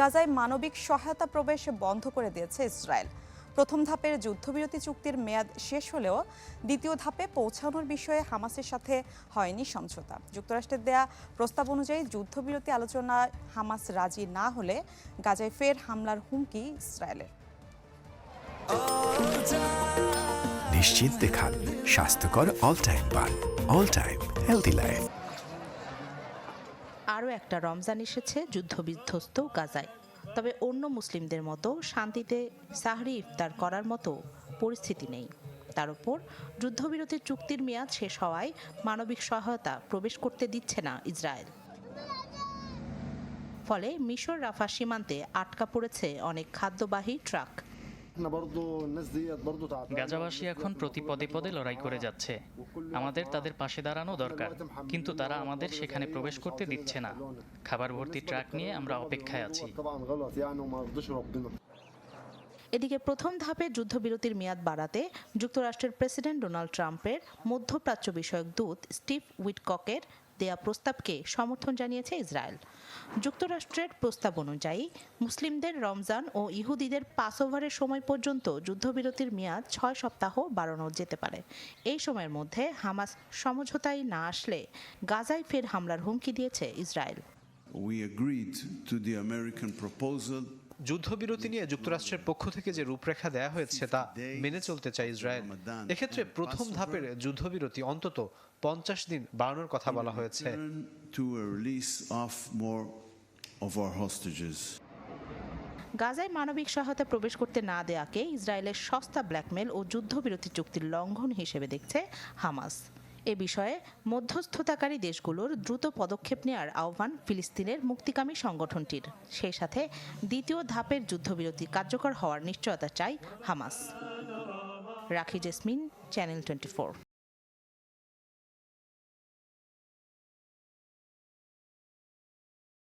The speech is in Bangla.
গাজায় মানবিক সহায়তা প্রবেশ বন্ধ করে দিয়েছে ইসরায়েল। প্রথম ধাপের যুদ্ধবিরতি চুক্তির মেয়াদ শেষ হলেও দ্বিতীয় ধাপে পৌঁছানোর বিষয়ে হামাসের সাথে হয়নি সমঝোতা। যুক্তরাষ্ট্রের দেয়া প্রস্তাব অনুযায়ী যুদ্ধবিরতি আলোচনায় হামাস রাজি না হলে গাজায় ফের হামলার হুমকি ইসরায়েলের। নিশ্চিন্তে খান, স্বাস্থ্যকর অল টাইম পান অল টাইম হেলদি লাইফ আরও একটা রমজান এসেছে যুদ্ধবিধ্বস্ত গাজায়। তবে অন্য মুসলিমদের মতো শান্তিতে সাহরি ইফতার করার মতো পরিস্থিতি নেই। তার উপর যুদ্ধবিরতির চুক্তির মেয়াদ শেষ হওয়ায় মানবিক সহায়তা প্রবেশ করতে দিচ্ছে না ইসরায়েল। ফলে মিশর রাফা সীমান্তে আটকা পড়েছে অনেক খাদ্যবাহী ট্রাক। গাজাবাসী এখন প্রতি পদে পদে লড়াই করে যাচ্ছে। আমাদের তাদের পাশে দাঁড়ানো দরকার কিন্তু তারা আমাদের সেখানে প্রবেশ করতে দিচ্ছে না। খাবার ভর্তি ট্রাক নিয়ে আমরা অপেক্ষায় আছি। এদিকে প্রথম ধাপে যুদ্ধবিরতির মেয়াদ বাড়াতে যুক্তরাষ্ট্রের প্রেসিডেন্ট ডোনাল্ড ট্রাম্পের মধ্যপ্রাচ্য বিষয়ক দূত স্টিভ উইটককের দেয়া প্রস্তাবকে সমর্থন জানিয়েছে ইসরায়েল যুক্তরাষ্ট্রের প্রস্তাব অনুযায়ী, মুসলিমদের রমজান ও ইহুদিদের পাস ওভারের সময় পর্যন্ত যুদ্ধবিরতির মেয়াদ ছয় সপ্তাহ বাড়ানো যেতে পারে এই সময়ের মধ্যে হামাস সমঝোতায় না আসলে গাজায় ফের হামলার হুমকি দিয়েছে Israel We agreed to the American proposal. যুদ্ধবিরতি নিয়ে যুক্তরাষ্ট্রের পক্ষ থেকে যে রূপরেখা দেয়া হয়েছে তা মেনে চলতে চায় ইসরায়েল এক্ষেত্রে প্রথম ধাপের যুদ্ধবিরতি অন্তত পঞ্চাশ দিন বাড়ানোর কথা বলা হয়েছে. গাজায় মানবিক সহায়তা প্রবেশ করতে না দেয়াকে ইসরায়েলের সস্তা ব্ল্যাকমেল ও যুদ্ধবিরতি চুক্তির লঙ্ঘন হিসেবে দেখছে হামাস এ বিষয়ে মধ্যস্থতাকারী দেশগুলোর দ্রুত পদক্ষেপ নেওয়ার আহ্বান ফিলিস্তিনের মুক্তিকামী সংগঠনটির। সেই সাথে দ্বিতীয় ধাপের যুদ্ধবিরতি কার্যকর হওয়ার নিশ্চয়তা চাই হামাস। রাখি জেসমিন, চ্যানেল টোয়েন্টি